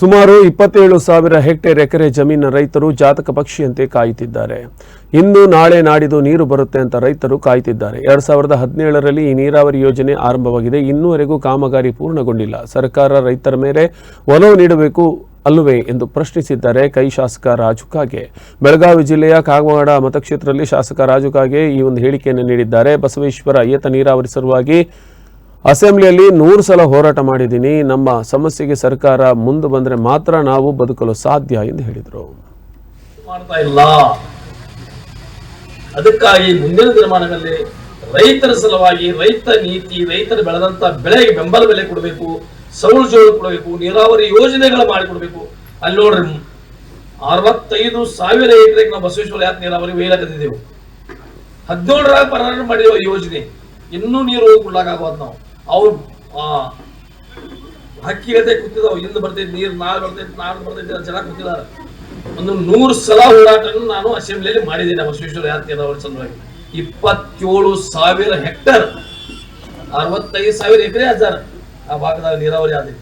ಸುಮಾರು ಇಪ್ಪತ್ತೇಳು ಸಾವಿರ ಹೆಕ್ಟೇರ್ ಎಕರೆ ಜಮೀನಿನ ರೈತರು ಜಾತಕ ಪಕ್ಷಿಯಂತೆ ಕಾಯುತ್ತಿದ್ದಾರೆ. ಇಂದು ನಾಳೆ ನಾಡಿದು ನೀರು ಬರುತ್ತೆ ಅಂತ ರೈತರು ಕಾಯ್ತಿದ್ದಾರೆ. ಎರಡ್ ಸಾವಿರದ ಹದಿನೇಳರಲ್ಲಿ ಈ ನೀರಾವರಿ ಯೋಜನೆ ಆರಂಭವಾಗಿದೆ. ಇನ್ನೂವರೆಗೂ ಕಾಮಗಾರಿ ಪೂರ್ಣಗೊಂಡಿಲ್ಲ. ಸರ್ಕಾರ ರೈತರ ಮೇಲೆ ಒಲವು ನೀಡಬೇಕು ಅಲ್ಲವೇ ಎಂದು ಪ್ರಶ್ನಿಸಿದ್ದಾರೆ ಕೈ ಶಾಸಕ ರಾಜು ಕಾಗೆ. ಬೆಳಗಾವಿ ಜಿಲ್ಲೆಯ ಕಾಗವಾಡ ಮತಕ್ಷೇತ್ರದಲ್ಲಿ ಶಾಸಕ ರಾಜು ಕಾಗೆ ಈ ಒಂದು ಹೇಳಿಕೆಯನ್ನು ನೀಡಿದ್ದಾರೆ. ಬಸವೇಶ್ವರ ಏತ ನೀರಾವರಿ ಸಲುವಾಗಿ ಅಸೆಂಬ್ಲಿಯಲ್ಲಿ ನೂರು ಸಲ ಹೋರಾಟ ಮಾಡಿದ್ದೀನಿ. ನಮ್ಮ ಸಮಸ್ಯೆಗೆ ಸರ್ಕಾರ ಮುಂದೆ ಬಂದರೆ ಮಾತ್ರ ನಾವು ಬದುಕಲು ಸಾಧ್ಯ ಎಂದು ಹೇಳಿದರು. ಮಾಡ್ತಾ ಇಲ್ಲ. ಅದಕ್ಕಾಗಿ ಮುಂದಿನ ದಿನಮಾನದಲ್ಲಿ ರೈತರ ಸಲುವಾಗಿ ರೈತ ನೀತಿ, ರೈತರು ಬೆಳೆದಂತ ಬೆಳೆಗೆ ಬೆಂಬಲ ಬೆಲೆ ಕೊಡಬೇಕು, ಸೌಳು ಜೋಳ ಕೊಡಬೇಕು, ನೀರಾವರಿ ಯೋಜನೆಗಳು ಮಾಡಿಕೊಡ್ಬೇಕು ಅಲ್ಲಿ ನೋಡ್ರಿ, ಅರವತ್ತೈದು ಸಾವಿರ ಎಕರೆಗೆ ನಾವು ಬಸವೇಶ್ವರ ಯಾಕೆ ನೀರಾವರಿ ಒಯ್ಯಲಾಕತ್ತಿದ್ದೆವು ಹದಿನೇಳರಾಗ ಪ್ರಾರಂಭ ಮಾಡಿರೋ ಯೋಜನೆ. ಇನ್ನೂ ನೀರು ಕೊಡ್ಲಾಕಾಗೋದು ನಾವು. ಅವ್ರು, ಆ ಹಕ್ಕಿಗತೆ ಕೂತಿದಾವ ಇಂದ ಬರ್ತೈತಿ, ನೀರು ನಾಳೆ ಬರ್ತೈತಿ ನಾಳೆ ಬರ್ತೈತಿ ಜನ ಕೂತಿದ್ದಾರೆ ಒಂದು ನೂರು ಸಲ ಹೋರಾಟವನ್ನು ನಾನು ಅಸೆಂಬ್ಲಿಯಲ್ಲಿ ಮಾಡಿದ್ದೇನೆ, ಬಸವೇಶ್ವರ ಯಾತ್ರೆ ಅವರ ಸಲುವಾಗಿ. ಇಪ್ಪತ್ತೇಳು ಸಾವಿರ ಹೆಕ್ಟರ್, ಅರವತ್ತೈದು ಸಾವಿರ ಎಕರೆ ಅದಾರ ಆ ಭಾಗದಾಗ ನೀರಾವರಿ ಆಗಿದೆ